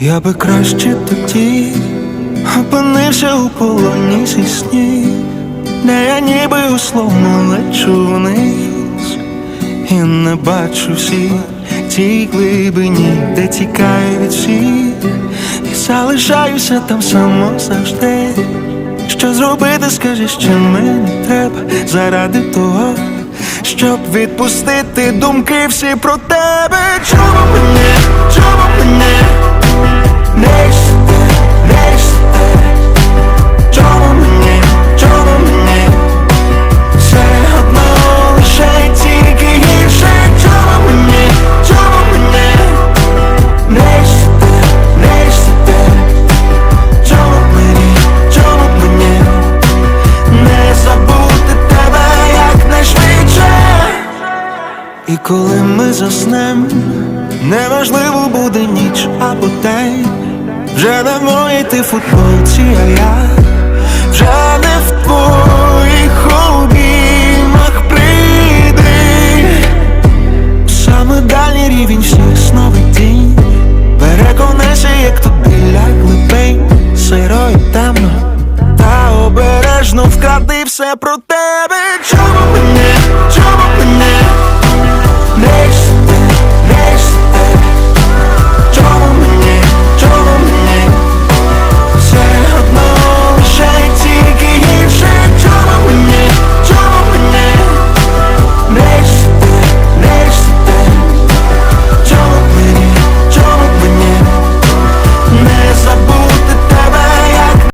Я би краще тоді опинився у полоні зі снів, де я ніби условно лечу вниз і не бачу всіх тій глибині, де тікаю від всіх, і залишаюся там само завжди. Що зробити, скажи, що мені треба заради того, щоб відпустити думки всі про тебе. Чому мене, І коли ми заснем, неважливо буде ніч або день, вже не в моїй ти футболці, а я вже не в твоїх обіймах прийди. Саме дальній рівень всіх сновидінь Переконайся, як тут біля глибин Сиро і темно Та обережно вкради все про тебе. Чому мене,